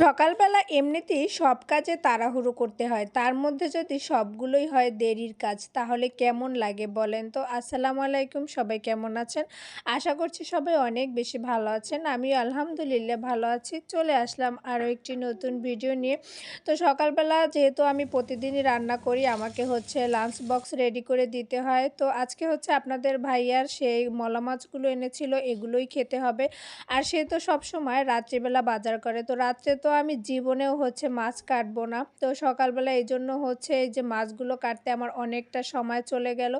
সকালবেলা এমনিতেই সব কাজে তাড়াহুড়ো করতে হয়। তার মধ্যে যদি সবগুলোই হয় দেরির কাজ, তাহলে কেমন লাগে বলেন? তো আসসালামু আলাইকুম, সবাই কেমন আছেন? আশা করছি সবাই অনেক বেশি ভালো আছেন। আমি আলহামদুলিল্লাহ ভালো আছি। চলে আসলাম আরও একটি নতুন ভিডিও নিয়ে। তো সকালবেলা যেহেতু আমি প্রতিদিনই রান্না করি, আমাকে হচ্ছে লাঞ্চ বক্স রেডি করে দিতে হয়। তো আজকে হচ্ছে আপনাদের ভাইয়ার সেই মলা মাছগুলো এনেছিল, এগুলোই খেতে হবে। আর সে তো সবসময় রাত্রিবেলা বাজার করে। তো রাত্রে তো আমি জীবনেও হচ্ছে মাছ কাটবো না। তো সকালবেলা এই জন্য হচ্ছে এই যে মাছগুলো কাটতে আমার অনেকটা সময় চলে গেল।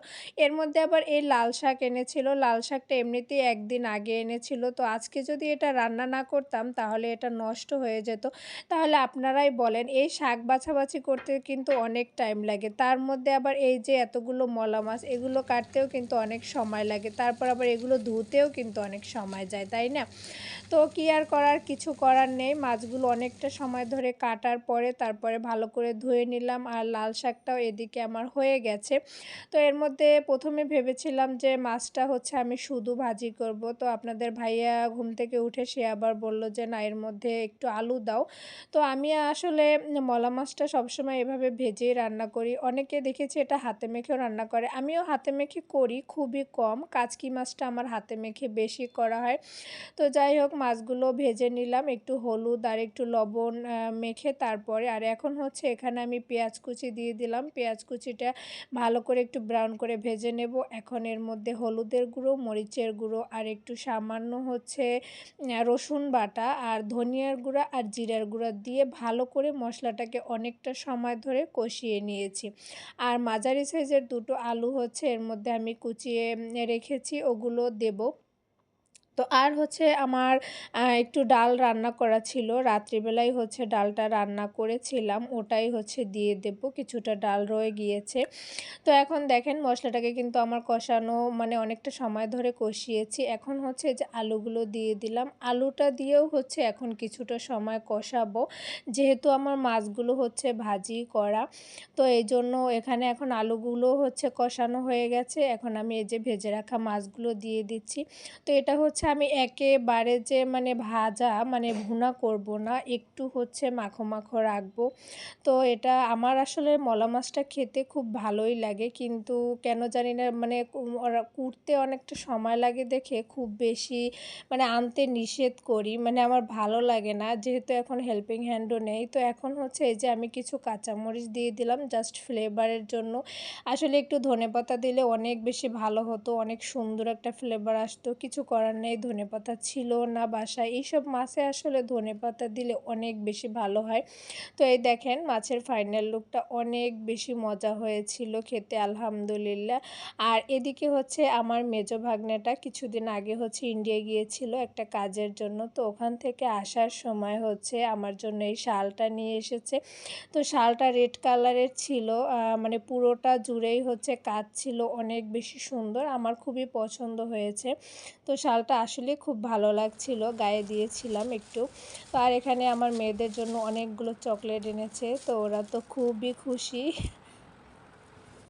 এর মধ্যে আবার এই লাল শাক এনেছিল। লাল শাকটা এমনিতেই একদিন আগে এনেছিল। তো আজকে যদি এটা রান্না না করতাম তাহলে এটা নষ্ট হয়ে যেত। তাহলে আপনারাই বলেন, এই শাক বাছাবাছি করতে কিন্তু অনেক টাইম লাগে। তার মধ্যে আবার এই যে এতগুলো মলা মাছ, এগুলো কাটতেও কিন্তু অনেক সময় লাগে। তারপর আবার এগুলো ধুতেও কিন্তু অনেক সময় যায়, তাই না? তো কি আর করার? কিছু করার নেই। মাছগুলো অনেকটা সময় ধরে কাটার পরে তারপরে ভালো করে ধুয়ে নিলাম আর লাল শাকটাও এদিকে আমার হয়ে গেছে। তো এর মধ্যে প্রথমে ভেবেছিলাম যে মাছটা হচ্ছে আমি শুধু ভাজি করব। তো আপনাদের ভাইয়া ঘুম থেকে উঠে সে আবার বলল যে, না, এর মধ্যে একটু আলু দাও। তো আমি আসলে মলা মাছটা সবসময় এভাবে ভেজেই রান্না করি। অনেকে দেখেছি এটা হাতে মেখেও রান্না করে। আমিও হাতে মেখে করি, খুবই কম। কাচকি মাছটা আমার হাতে মেখে বেশি করা হয়। তো যাই হোক, মাছগুলো ভেজে নিলাম। একটু হলুদ আর একটু লবণ মেখে তারপরে আর এখন হচ্ছে এখানে আমি পেঁয়াজ কুচি দিয়ে দিলাম। পেঁয়াজ কুচিটা ভালো করে একটু ব্রাউন করে ভেজে নেব। এখন এর মধ্যে হলুদের গুঁড়ো, মরিচের গুঁড়ো আর একটু সামান্য হচ্ছে রসুন বাটা আর ধনিয়ার গুঁড়া আর জিরার গুঁড়া দিয়ে ভালো করে মশলাটাকে অনেকটা সময় ধরে কষিয়ে নিয়েছি। আর মাঝারি সাইজের দুটো আলু হচ্ছে এর মধ্যে আমি কুচিয়ে রেখেছি, ওগুলো দেবো। তো আর হচ্ছে আমার একটু ডাল রান্না করা ছিল। রাত্রিবেলায় হচ্ছে ডালটা রান্না করেছিলাম, ওটাই হচ্ছে দিয়ে দেব। কিছুটা ডাল রয়ে গিয়েছে। তো এখন দেখেন মশলাটাকে কিন্তু আমার কষানো মানে অনেকটা সময় ধরে কষিয়েছি। এখন হচ্ছে যে আলুগুলো দিয়ে দিলাম। আলুটা দিয়েও হচ্ছে এখন কিছুটা সময় কষাবো। যেহেতু আমার মাছগুলো হচ্ছে ভাজি করা, তো এই জন্য এখানে এখন আলুগুলো হচ্ছে কষানো হয়ে গেছে। এখন আমি এই যে ভেজে রাখা মাছগুলো দিয়ে দিচ্ছি। তো এটা হচ্ছে হচ্ছে আমি একেবারে যে মানে ভাজা মানে ভুনা করব না, একটু হচ্ছে মাখো মাখো রাখব। তো এটা আমার আসলে মলা মাছটা খেতে খুব ভালোই লাগে, কিন্তু কেন জানি না মানে কুড়তে অনেকটা সময় লাগে দেখে, খুব বেশি মানে আনতে নিষেধ করি মানে আমার ভালো লাগে না, যেহেতু এখন হেল্পিং হ্যান্ডও নেই। তো এখন হচ্ছে এই যে আমি কিছু কাঁচামরিচ দিয়ে দিলাম জাস্ট ফ্লেভারের জন্য। আসলে একটু ধনেপাতা দিলে অনেক বেশি ভালো হতো, অনেক সুন্দর একটা ফ্লেভার আসতো, কিছু করার নেই। ধনে পাতা ছিল না বাসায়। এইসব মাছে আসলে ধনে পাতা দিলে অনেক বেশি ভালো হয়। তো এই দেখেন, মাছের ফাইনাল লুকটা অনেক বেশি মজা হয়েছিল খেতে, আলহামদুলিল্লাহ। আর এদিকে হচ্ছে আমার মেজো ভাগ্নেটা কিছুদিন আগে হচ্ছে ইন্ডিয়া গিয়েছিল একটা কাজের জন্য। তো ওখান থেকে আসার সময় হচ্ছে আমার জন্য এই শালটা নিয়ে এসেছে। তো শালটা রেড কালারের ছিল মানে পুরোটা জুড়েই হচ্ছে কাজ ছিল, অনেক বেশি সুন্দর। আমার খুবই পছন্দ হয়েছে। তো শালটা আসলে খুব ভালো লাগছিল, গায়ে দিয়েছিলাম একটু। তো আর এখানে আমার মেয়েদের জন্য অনেকগুলো চকলেট এনেছে, তো ওরা তো খুবই খুশি।